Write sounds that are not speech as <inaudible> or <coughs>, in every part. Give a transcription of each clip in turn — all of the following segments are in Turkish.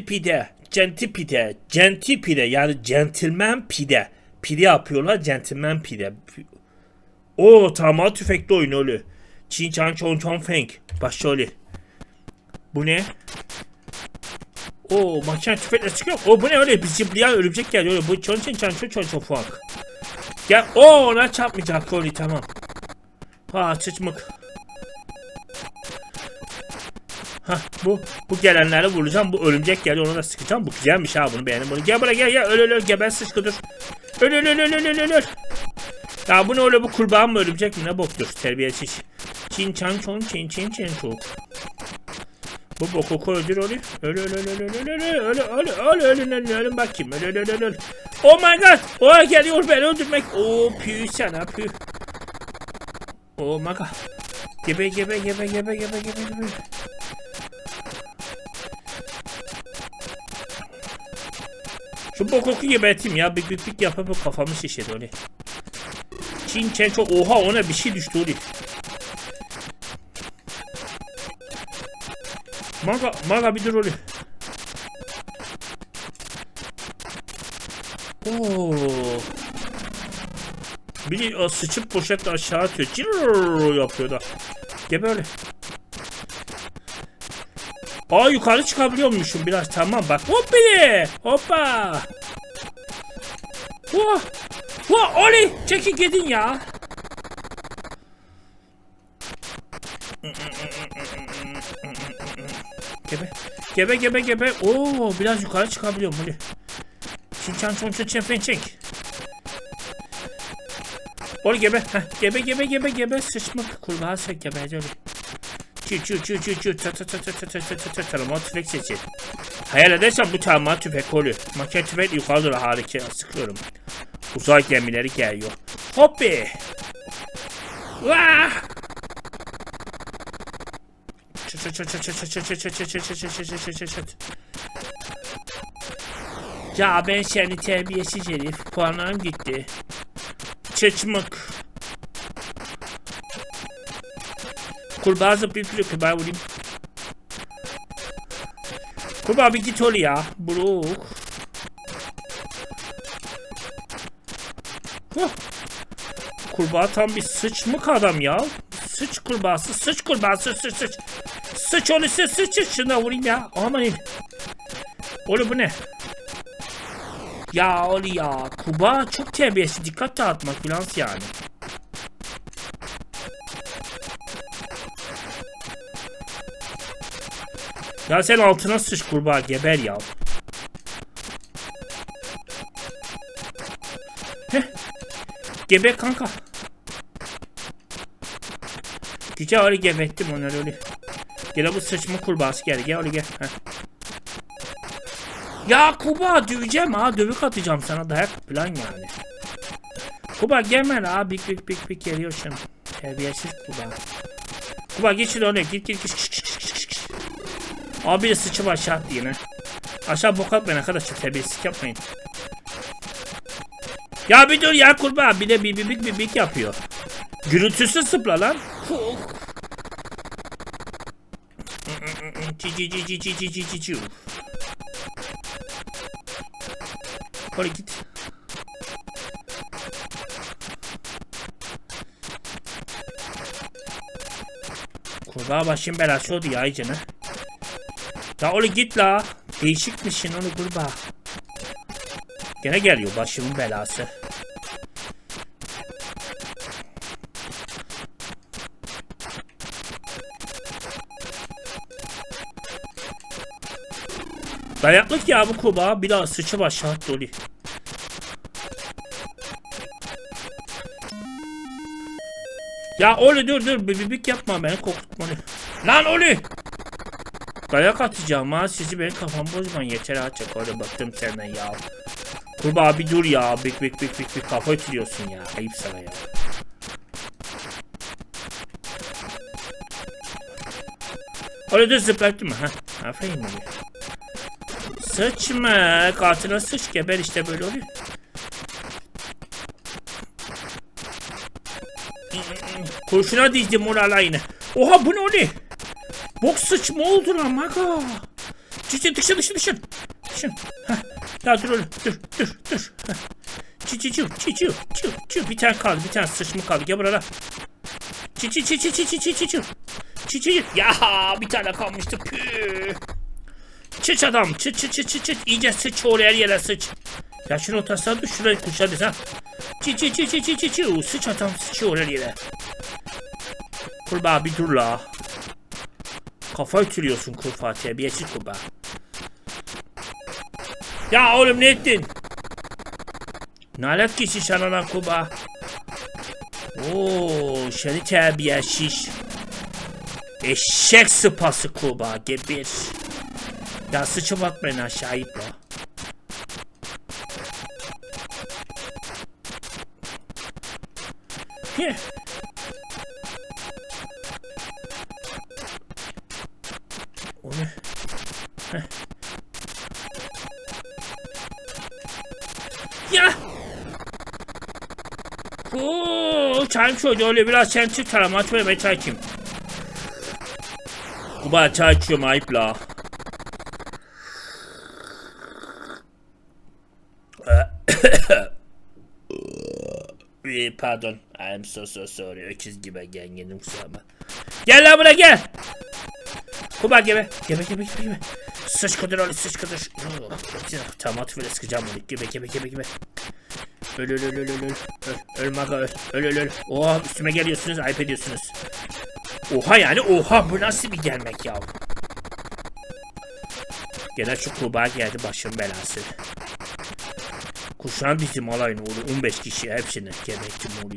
pide, centi pide, centi pide yani centilmen pide. Pide yapıyorlar centilmen pide. O tamam tüfekli oyun öyle. Çin çan çon çon feng. Öyle. Bu ne? O makine tüfekle çıkıyor. O bu ne öyle? Bir zıplayan örümcek geliyor. öyle. Bu çon çin çan çon çon çon feng. Gel. O ona çarpmayacak öyle tamam. Ha sıçmık. Ha bu bu gelenleri vuracağım. Bu örümcek geliyor onu da sıkacağım. Bu güzelmiş ha bunu beğendim bunu. Gel buraya gel gel öl öl öl geber sıçkı dur. Öl öl öl öl öl öl öl. Ya bu ne öyle bu kurbağa mı örümcek mi ne boktur terbiyesiz. Çin çan çon çin çin çin çok. Bu bokoku öldür öyle. Öl öl öl öl öl öl öl öl öl öl öl öl öl öl bakayım öl öl öl öl öl. Oh my god. O geliyor beni öldürmek. Oo pü sana pü. Oh my god. Gebe gebe gebe gebe gebe gebe gebe. Şu bokoku geberteyim ya. Bir bik yapıp kafamı şişirdi öyle. Çin çen çok oha ona bir şey düştü öyle. Maga, maga bir dur öyle. Oo. Biri o sıçıp poşetle aşağı atıyor. Cirrrr yapıyor da. Gebe öyle. Aa yukarı çıkabiliyormuşum biraz tamam bak. Hop beni. Hoppa. Vah. Vah oley. Çekil gidin ya. Gebe. Gebe gebe gebe. Oo biraz yukarı çıkabiliyorum böyle. Çin çan çon çon çen fen çek. Ol gebe. Heh, gebe gebe gebe gebe. Sıçmak. Kurbağa sen gebece öyle. Çü çü çü çü çü ta ta ta ta ta ta ta ta ta tarama tüfek sesi. Hayal edersen bu tarama tüfek oluyor. Makine tüfek yukarı doğru harika sıkıyorum. Uzay gemileri geliyor. Hoppi. Vah. Çıt çıt çıt çıt çıt çıt çıt çıt çıt çıt çıt çıt çıt çıt çıt çıt. Ya ben seni terbiyesiz herif. Puanlarım gitti. Çıçmık. Kurbağa zıplayıp. Kurbağa vurayım. Kurbağa bir git ol ya. Buruk. Huh. Kurbağa tam bir sıçmık adam ya. Sıç kurbağası, sıç kurbağası, sıç sıç. Sıç onu sıç sıç sıç. Şuna vurayım ya. Aman Oğlum bu ne? Ya oli ya. Kurbağa çok terbiyesiz. Dikkat dağıtmak falan yani. Ya sen altına sıç kurbağa geber ya. Heh. Geber kanka. Güzel öyle gebettim onları öyle. Gel bu sıçma kurbağası gel gel öyle gel. Heh. Ya Kuba döveceğim ha dövük atacağım sana dayak plan yani. Kuba gelme la bik bik bik bik geliyor şimdi. Terbiyesiz Kuba. Kuba geç öyle git git git. Abi bir sıçıp aşağı attı yine. Aşağı bok atmayın arkadaşlar terbiyesizlik yapmayın. Ya bir dur ya kurbağa bir de bir bibik bibik bi, bi yapıyor. Gürültüsü sıpla lan. Fuk. Kola git. Kurbağa başım belası oldu ya iyicene. Ya oğlum git la. Değişikmişsin onu kurbağa. Gene geliyor başımın belası. Dayaklık ya bu kurbağa bir daha sıçı aşağı dolu. Ya Oli dur dur bibik yapma beni korkutma Oli. Lan Oli! Dayak atacağım ha sizi benim kafam bozmayın yeter açık öyle baktım senden ya. Kurbağa bir dur ya bik bik bik bik bik kafa ütülüyorsun ya ayıp sana ya. Dur zıplattın mı ha? Aferin mi? Sıçma katına sıç geber işte böyle oluyor. Kurşuna dizdim onu alayını. Oha bu ne oluyor? Bok sıçma oldu lan maga. Cici dışın dışın dışın. Dışın. Hah. Daha dur oğlum. Dur dur dur. Hah. Cici ciu cici ciu ciu. Bir tane kaldı bir tane sıçma kaldı. Gel buraya. Cici cici cici cici cici. Cici. Ya bir tane kalmıştı. Püh. Çıç adam. Çıç çıç çıç çıç. İyice sıç oraya her yere sıç. Ya şunu otasana dur şurayı kuşa desen. Çi çi çi çi çi çi çi. Sıç adam sıçıyor her yere. Kurbağa bir dur la. Kafa ütülüyorsun kurbağa terbiyesiz kurbağa. Ya oğlum ne ettin? Nalet kişi sana lan kurbağa. Oo, seni terbiyesiz. Eşek sıpası kurbağa geber. Ya sıçıp atmayın aşağı la. Heh. Çayım şöyle öyle biraz sen çık tarama açmaya ben çay içeyim. Kuba çay içiyorum ayıp la. <coughs> Pardon. I'm so so sorry. Öküz gibi gengenim kusura Gel lan buraya gel. Kuba gebe. Gebe gebe gebe gebe. Sıç kadar öyle sıç kadar. Oh, Tamam at böyle sıkacağım onu. Gebe gebe gebe gebe. Öl öl öl öl öl öl. Öl, öl maga öl. Öl öl öl. Oha üstüme geliyorsunuz ayıp ediyorsunuz. Oha yani oha bu nasıl bir gelmek ya? Gene şu kurbağa geldi başım belası. Kuşan bizim alayın oğlu 15 kişi hepsini gebektim oğlu.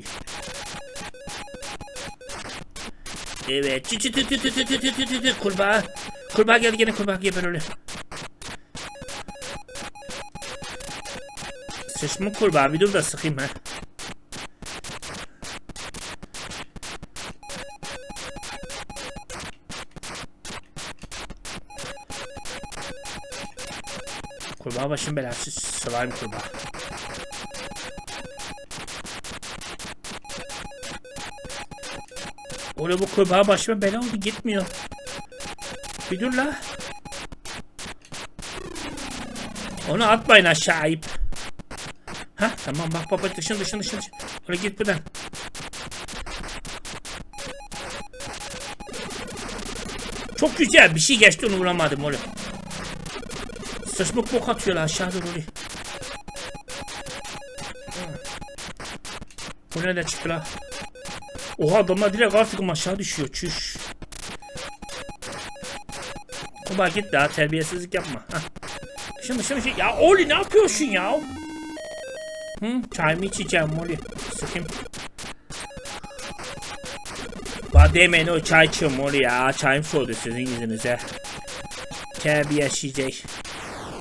Evet. Kurbağa. Kurbağa gel gene kurbağa geber öyle. Sıçma kurbağa bir dur da sıkayım ha. Kurbağa başın belası slime kurbağa. Oğlum bu kurbağa başıma bela oldu gitmiyor. Bir dur la. Onu atmayın aşağı ayıp. Ha tamam bak baba dışın dışın dışın. dışın. Git buradan. Çok güzel bir şey geçti onu vuramadım oğlum. Sıçmık bok atıyorlar aşağı oraya. Bu nereden çıktı la? Oha adamlar direkt artık aşağı düşüyor çüş. Kuba git daha terbiyesizlik yapma. Hah. Şimdi şimdi ya Oli ne yapıyorsun ya? Hı çayımı içeceğim Oli. Sıkayım. Bana demeyin o çay içiyorum Oli ya. Çayım soğudu sizin yüzünüze. Terbiyesizlik.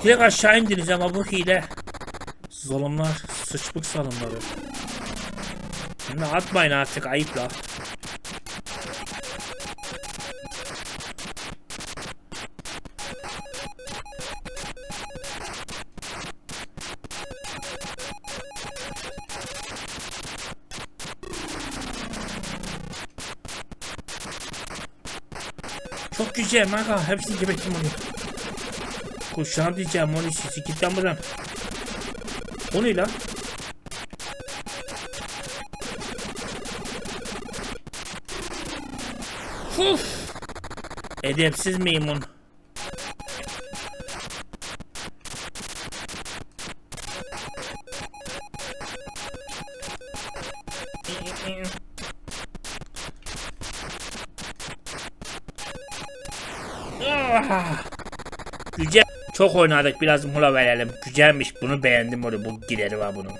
Direkt aşağı indiniz ama bu hile. Zalimler, sıçmık zalimleri. Şimdi atmayın artık ayıp la. Çok güzel maga hepsini gebertim onu. Kuşağım diyeceğim onu sizi git lan buradan. O ne lan? Uf. Edepsiz maymun. Güzel. Çok oynadık biraz mola verelim. Güzelmiş bunu beğendim onu bu gideri var bunun.